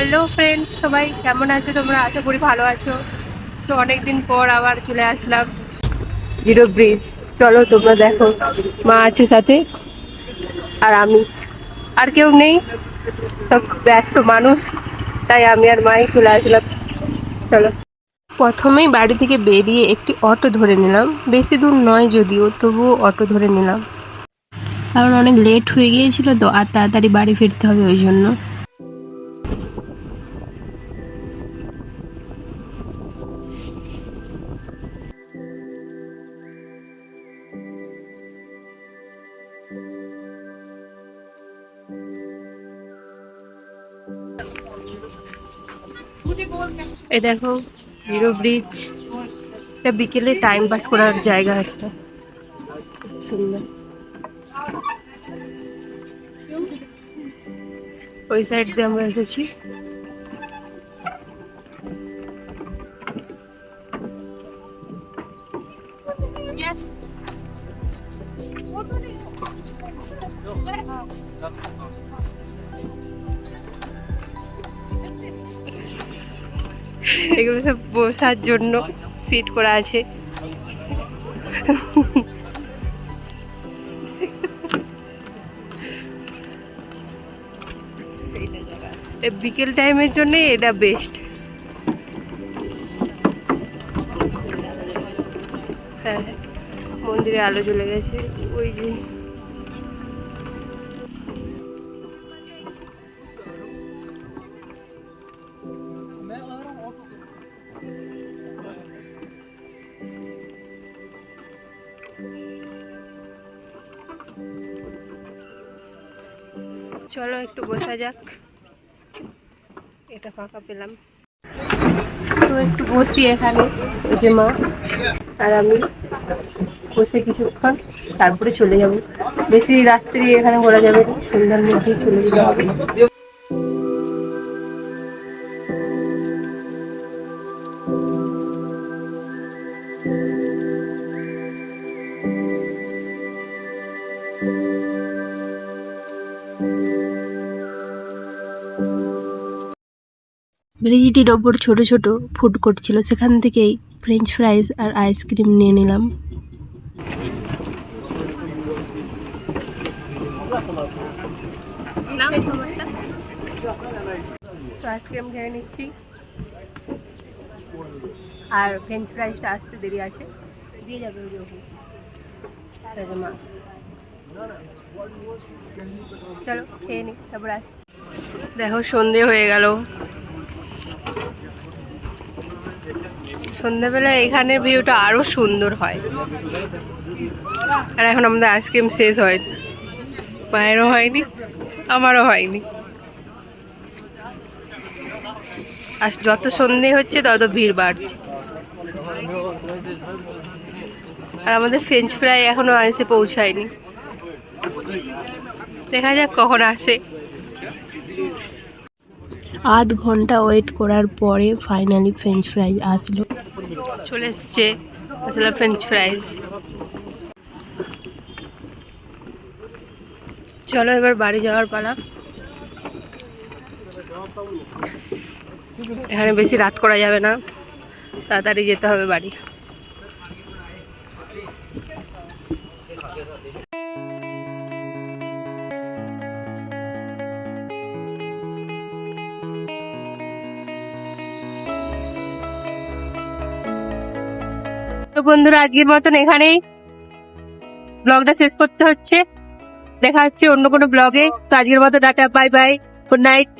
Hello friends সবাই কেমন আছো? তোমরা আশা করি ভালো আছো। তো অনেক দিন পর আবার চলে আসলাম। জিরো ব্রিজ চলো তোমরা দেখো। মা আছে সাথে। আর আমি। আর কেউ নেই। সব ব্যস্ত মানুষ। তাই আমি আর মাই চলে আসলাম। চলো। প্রথমেই বাড়ি থেকে বেরিয়ে একটি অটো ধরে নিলাম। বেশি দূর নয় যদিও তবুও অটো ধরে নিলাম। কারণ অনেক লেট হয়ে গিয়েছিল তো আর তাড়াতাড়ি বাড়ি ফিরতে হবে ওই জন্য। এই দেখো হিরো ব্রিজ এটা বিকেলে টাইম পাস করার জায়গা একটা। সুন্দর। ওই সাইড দিয়ে আমরা এসেছি। এগুলো সব বসার জন্য সিট করা আছে। বিকেল টাইমের জন্য এটা বেস্ট হ্যাঁ মন্দিরে আলো জ্বলে গেছে। ওই যে চলো একটু বসা যাক। এটা ফাঁকা পেলাম। তো একটু বসি এখানে, ওই যে মা আর আমি। বসে কিছুক্ষণ, তারপরে চলে যাব। বেশি রাত্রি এখানে ঘোরা যাবে না, সন্ধ্যার মধ্যেই চলে যেতে হবে। ব্রিজটির ওপর ছোট ছোট ফুড কোর্ট ছিল, সেখান থেকেই ফ্রেঞ্চ ফ্রাইজ আর আইসক্রিম নিয়ে নিলাম। আইসক্রিম খেয়ে নিচ্ছি। আর ফ্রেঞ্চ ফ্রাইজটা আসতে দেরি আছে। দিয়ে যাবে ওই চলো, খেয়ে নি, তারপর আসছি। দেখো, সন্ধে হয়ে গেল। সন্ধ্যাবেলা এখানের ভিউটা আরও সুন্দর হয়। আর এখন আমাদের আইসক্রিম শেষ হয় মায়েরও হয়নি, আমারও হয়নি। আর যত সন্ধে হচ্ছে, তত ভিড় বাড়ছে। আর আমাদের ফ্রেঞ্চ ফ্রাই এখনও এসে পৌঁছায়নি। দেখা যাক কখন আসে। আধ ঘণ্টা ওয়েট করার পরে ফাইনালি ফ্রেঞ্চ ফ্রাইজ আসলো। চলে এসছে আসলে ফ্রেঞ্চ ফ্রাইজ চলো এবার বাড়ি যাওয়ার পালা। এখানে বেশি রাত করা যাবে না। তাড়াতাড়ি যেতে হবে বাড়ি। তো বন্ধুরা আজকের মতন এখানেই ব্লগটা শেষ করতে হচ্ছে। দেখা হচ্ছে অন্য কোনো ব্লগে। তো আজকের মতো data bye bye good night